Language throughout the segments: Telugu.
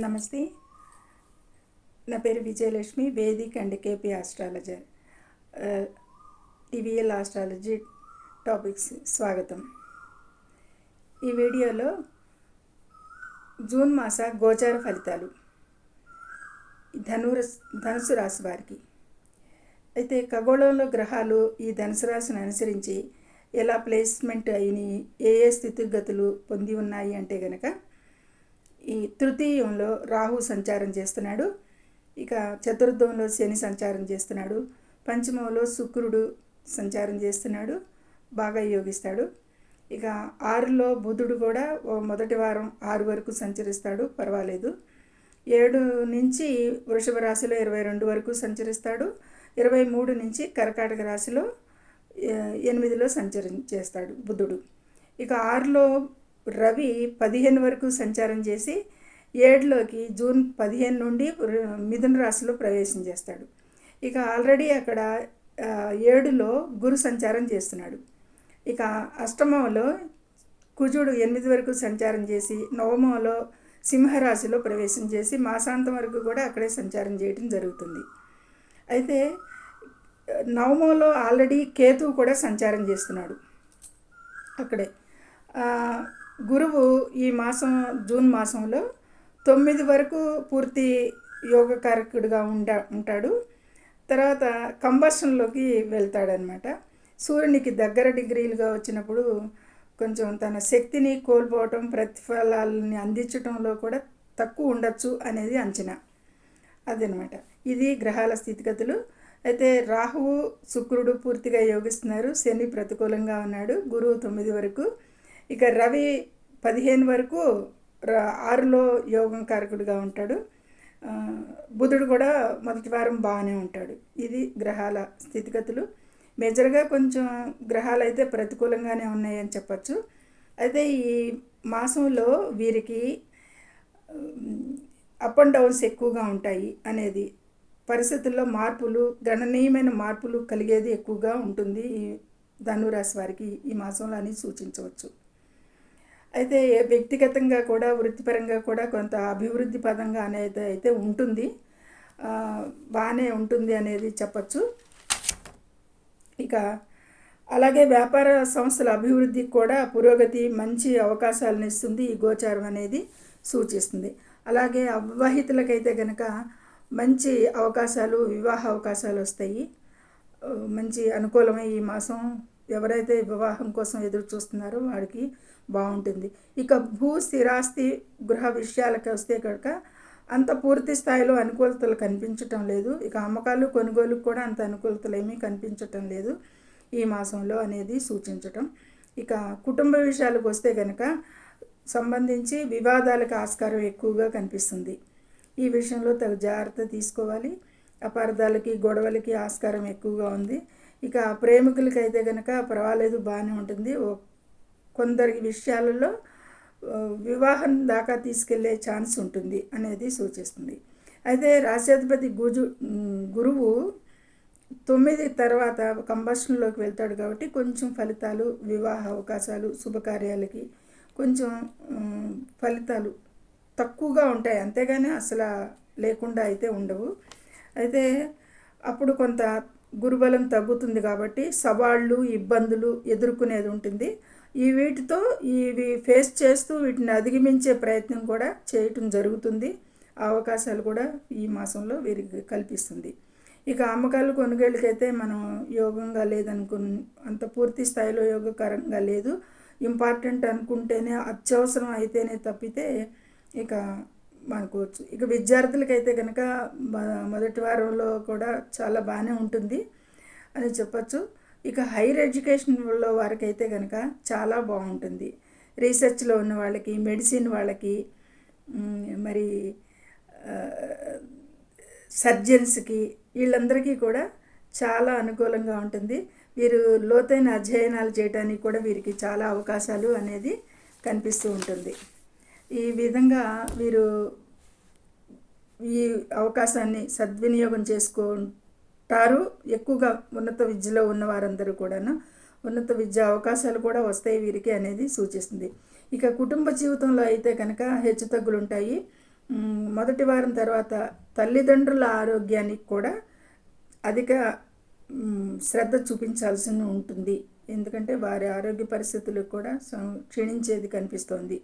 నమస్తే. నా పేరు Vijayalakshmi Vedic and KP astrologer. TVL astrology topics స్వాగతం. ఈ వీడియోలో జూన్ మాస గోచార ఫలితాలు. ధనురస్ ధనుసు రాశి వారికి. అయితే ఖగోళంలో గ్రహాలు ఈ ధనుసు రాశిని అనుసరించి ఎలా ప్లేస్మెంట్ అయినాయి ఏ ఏ స్థితిగతులు పొంది ఉన్నాయి అంటే కనుక ఈ తృతీయంలో రాహు సంచారం చేస్తున్నాడు. ఇక చతుర్థంలో శని సంచారం చేస్తున్నాడు. పంచమంలో శుక్రుడు సంచారం చేస్తున్నాడు. బాగా యోగిస్తాడు. ఇక ఆరులో బుధుడు కూడా మొదటి వారం ఆరు వరకు సంచరిస్తాడు. పర్వాలేదు. ఏడు నుంచి వృషభ రాశిలో ఇరవై రెండు వరకు సంచరిస్తాడు. ఇరవై మూడు నుంచి కర్కాటక రాశిలో ఎనిమిదిలో సంచరి చేస్తాడు బుధుడు. ఇక ఆరులో రవి పదిహేను వరకు సంచారం చేసి ఏడులోకి జూన్ పదిహేను నుండి మిథున రాశిలో ప్రవేశం చేస్తాడు. ఇక ఆల్రెడీ అక్కడ ఏడులో గురు సంచారం చేస్తున్నాడు. ఇక అష్టమంలో కుజుడు ఎనిమిది వరకు సంచారం చేసి నవమంలో సింహరాశిలో ప్రవేశం చేసి మాసాంతం వరకు కూడా అక్కడే సంచారం చేయడం జరుగుతుంది. అయితే నవమంలో ఆల్రెడీ కేతువు కూడా సంచారం చేస్తున్నాడు. అక్కడే. గురువు ఈ మాసం జూన్ మాసంలో తొమ్మిది వరకు పూర్తి యోగకారకుడిగా ఉండా ఉంటాడు. తర్వాత కంబర్షన్లోకి వెళ్తాడనమాట సూర్యునికి దగ్గర డిగ్రీలుగా వచ్చినప్పుడు కొంచెం తన శక్తిని కోల్పోవటం ప్రతిఫలాలని అందించటంలో కూడా తక్కువ ఉండొచ్చు అనేది అంచనా. అదనమాట ఇది గ్రహాల స్థితిగతులు. అయితే రాహువు శుక్రుడు పూర్తిగా యోగిస్తున్నారు. శని ప్రతికూలంగా ఉన్నాడు. గురువు తొమ్మిది వరకు. ఇక రవి పదిహేను వరకు ఆరులో యోగం కారకుడిగా ఉంటాడు. బుధుడు కూడా మొదటి వారం బాగానే ఉంటాడు. ఇది గ్రహాల స్థితిగతులు. మేజర్గా కొంచెం గ్రహాలు అయితే ప్రతికూలంగానే ఉన్నాయని చెప్పచ్చు. అయితే ఈ మాసంలో వీరికి అప్ అండ్ డౌన్స్ ఎక్కువగా ఉంటాయి అనేది పరిస్థితుల్లో మార్పులు గణనీయమైన మార్పులు కలిగేది ఎక్కువగా ఉంటుంది ఈ ధనురాశి వారికి ఈ మాసంలో అని సూచించవచ్చు. అయితే వ్యక్తిగతంగా కూడా వృత్తిపరంగా కూడా కొంత అభివృద్ధి పదంగా అనేది అయితే ఉంటుంది. బాగానే ఉంటుంది అనేది చెప్పచ్చు. ఇక అలాగే వ్యాపార సంస్థల అభివృద్ధికి కూడా పురోగతి మంచి అవకాశాలను ఇస్తుంది ఈ గోచారం అనేది సూచిస్తుంది. అలాగే అవివాహితులకైతే కనుక మంచి అవకాశాలు వివాహ అవకాశాలు వస్తాయి. మంచి అనుకూలమై ఈ మాసం ఎవరైతే వివాహం కోసం ఎదురు చూస్తున్నారో వాడికి బాగుంటుంది. ఇక భూ స్థిరాస్తి గృహ విషయాలకి వస్తే కనుక అంత పూర్తి స్థాయిలో అనుకూలతలు కనిపించటం లేదు. ఇక అమ్మకాలు కొనుగోలుకు కూడా అంత అనుకూలతలు ఏమీ కనిపించటం లేదు ఈ మాసంలో అనేది సూచించటం. ఇక కుటుంబ విషయాలకు వస్తే కనుక సంబంధించి వివాదాలకు ఆస్కారం ఎక్కువగా కనిపిస్తుంది. ఈ విషయంలో తగు జాగ్రత్త తీసుకోవాలి. అపార్థాలకి గొడవలకి ఆస్కారం ఎక్కువగా ఉంది. ఇక ప్రేమికులకి అయితే కనుక పర్వాలేదు బాగానే ఉంటుంది. ఓ- కొందరి విషయాలలో వివాహం దాకా తీసుకెళ్ళే ఛాన్స్ ఉంటుంది అనేది సూచిస్తుంది. అయితే రాష్ట్రాధిపతి గుజు గురువు తొమ్మిది తర్వాత కంబషన్లోకి వెళ్తాడు కాబట్టి కొంచెం ఫలితాలు వివాహ అవకాశాలు శుభకార్యాలకి కొంచెం ఫలితాలు తక్కువగా ఉంటాయి. అంతేగాని అసలు లేకుండా అయితే ఉండవు. అయితే అప్పుడు కొంత గురుబలం తగ్గుతుంది కాబట్టి సవాళ్ళు ఇబ్బందులు ఎదుర్కొనేది ఉంటుంది. ఈ వీటితో ఇవి ఫేస్ చేస్తూ వీటిని అధిగమించే ప్రయత్నం కూడా చేయటం జరుగుతుంది. అవకాశాలు కూడా ఈ మాసంలో వీరికి కల్పిస్తుంది. ఇక అమ్మకాలు కొనుగోలుకైతే మనం యోగంగా లేదనుకు అంత పూర్తి స్థాయిలో యోగకరంగా లేదు. ఇంపార్టెంట్ అనుకుంటేనే అత్యవసరం అయితేనే తప్పితే ఇక అనుకోవచ్చు ఇక విద్యార్థులకైతే కనుక మొదటి వారంలో కూడా చాలా బాగానే ఉంటుంది అని చెప్పచ్చు. ఇక హైయర్ ఎడ్యుకేషన్లో వారికైతే కనుక చాలా బాగుంటుంది. రీసెర్చ్లో ఉన్న వాళ్ళకి మెడిసిన్ వాళ్ళకి మరి సర్జన్స్కి వీళ్ళందరికీ కూడా చాలా అనుకూలంగా ఉంటుంది. వీరు లోతైన అధ్యయనాలు చేయడానికి కూడా వీరికి చాలా అవకాశాలు అనేది కనిపిస్తూ ఉంటుంది. ఈ విధంగా వీరు ఈ అవకాశాన్ని సద్వినియోగం చేసుకుంటారు ఎక్కువగా ఉన్నత విద్యలో ఉన్న వారందరూ కూడాను ఉన్నత విద్య అవకాశాలు కూడా వస్తాయి వీరికి అనేది సూచిస్తుంది. ఇక కుటుంబ జీవితంలో అయితే కనుక హెచ్చుతగ్గులు ఉంటాయి. మొదటి వారం తర్వాత తల్లిదండ్రుల ఆరోగ్యానికి కూడా అధిక శ్రద్ధ చూపించాల్సి ఉంటుంది. ఎందుకంటే వారి ఆరోగ్య పరిస్థితులు కూడా క్షీణించేది కనిపిస్తోంది.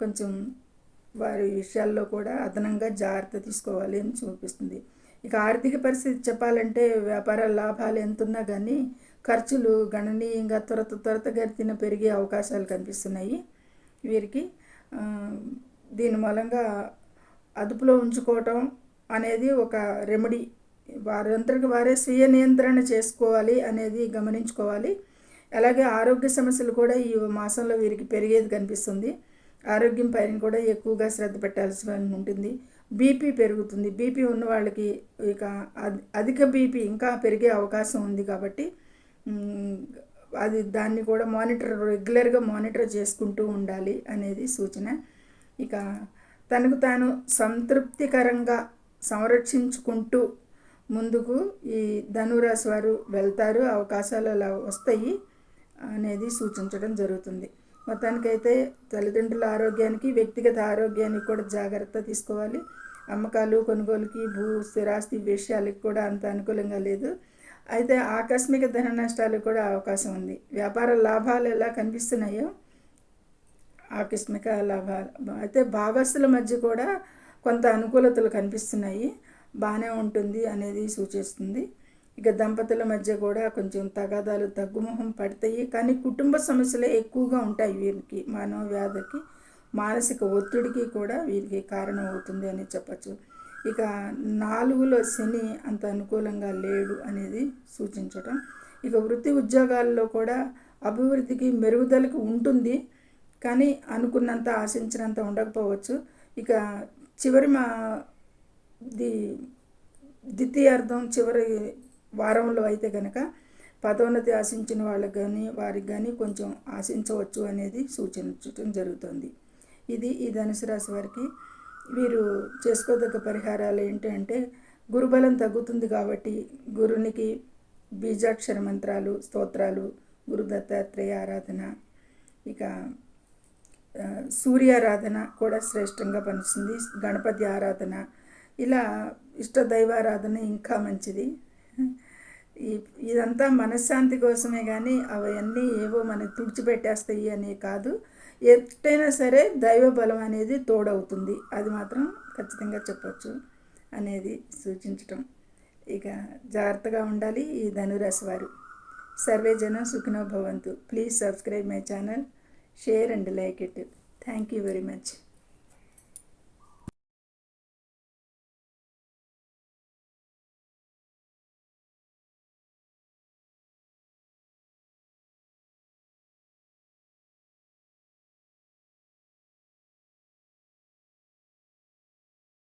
కొంచెం వారి విషయాల్లో కూడా అదనంగా జాగ్రత్త తీసుకోవాలి అని చూపిస్తుంది. ఇక ఆర్థిక పరిస్థితి చెప్పాలంటే వ్యాపార లాభాలు ఎంతున్నా కానీ ఖర్చులు గణనీయంగా త్వరత త్వరతగతిన పెరిగే అవకాశాలు కనిపిస్తున్నాయి. వీరికి దీని మూలంగా అదుపులో ఉంచుకోవటం అనేది ఒక రెమెడీ. వారంతరికి వారే స్వీయ నియంత్రణ చేసుకోవాలి అనేది గమనించుకోవాలి. అలాగే ఆరోగ్య సమస్యలు కూడా ఈ మాసంలో వీరికి పెరిగేది కనిపిస్తుంది. ఆరోగ్యం పైన కూడా ఎక్కువగా శ్రద్ధ పెట్టాల్సి ఉంటుంది. బీపీ పెరుగుతుంది. బీపీ ఉన్న వాళ్ళకి ఇక అధిక బీపీ ఇంకా పెరిగే అవకాశం ఉంది కాబట్టి అది దాన్ని కూడా మానిటర్ రెగ్యులర్గా మానిటర్ చేసుకుంటూ ఉండాలి అనేది సూచన. ఇక తనకు తాను సంతృప్తికరంగా సంరక్షించుకుంటూ ముందుకు ఈ ధనురాశి వారు వెళ్తారు. అవకాశాలు అలా వస్తాయి అనేది సూచించడం జరుగుతుంది. మొత్తానికైతే తల్లిదండ్రుల ఆరోగ్యానికి వ్యక్తిగత ఆరోగ్యానికి కూడా జాగ్రత్త తీసుకోవాలి. అమ్మకాలు కొనుగోలుకి భూ స్థిరాస్తి విషయాలకి కూడా అంత అనుకూలంగా లేదు. అయితే ఆకస్మిక ధన నష్టాలకు కూడా అవకాశం ఉంది. వ్యాపార లాభాలు ఎలా కనిపిస్తున్నాయో ఆకస్మిక లాభాలు. అయితే భాగస్తుల మధ్య కూడా కొంత అనుకూలతలు కనిపిస్తున్నాయి. బాగానే ఉంటుంది అనేది సూచిస్తుంది. ఇక దంపతుల మధ్య కూడా కొంచెం తగాదాలు తగ్గుముఖం పడతాయి. కానీ కుటుంబ సమస్యలే ఎక్కువగా ఉంటాయి వీరికి మానవ వ్యాధికి మానసిక ఒత్తిడికి కూడా వీరికి కారణం అవుతుంది అని చెప్పచ్చు. ఇక నాలుగులో శని అంత అనుకూలంగా లేడు అనేది సూచించటం. ఇక వృత్తి ఉద్యోగాల్లో కూడా అభివృద్ధికి మెరుగుదలకు ఉంటుంది. కానీ అనుకున్నంత ఆశించినంత ఉండకపోవచ్చు. ఇక చివరి మా ది ద్వితీయార్థం చివరి వారంలో అయితే కనుక పదోన్నతి ఆశించిన వాళ్ళకి కానీ వారికి కానీ కొంచెం ఆశించవచ్చు అనేది సూచించడం జరుగుతుంది. ఇది ఈ ధనుసు రాశి వారికి వీరు చేసుకోదగ్గ పరిహారాలు ఏంటంటే గురుబలం తగ్గుతుంది కాబట్టి గురునికి బీజాక్షర మంత్రాలు స్తోత్రాలు గురు దత్తాత్రేయ ఆరాధన ఇక సూర్యారాధన కూడా శ్రేష్టంగా పనిస్తుంది గణపతి ఆరాధన ఇలా ఇష్ట దైవారాధన ఇంకా మంచిది. ఇదంతా మనశ్శాంతి కోసమే కానీ అవన్నీ ఏవో మనకి తుడిచిపెట్టేస్తాయి అనే కాదు. ఎట్టైనా సరే దైవ బలం అనేది తోడవుతుంది. అది మాత్రం ఖచ్చితంగా చెప్పచ్చు అనేది సూచించటం. ఇక జాగ్రత్తగా ఉండాలి ఈ ధనురాశి వారు. సర్వే జనం సుఖినో భవంతు. Please subscribe my channel. Share and like it. Thank you very much.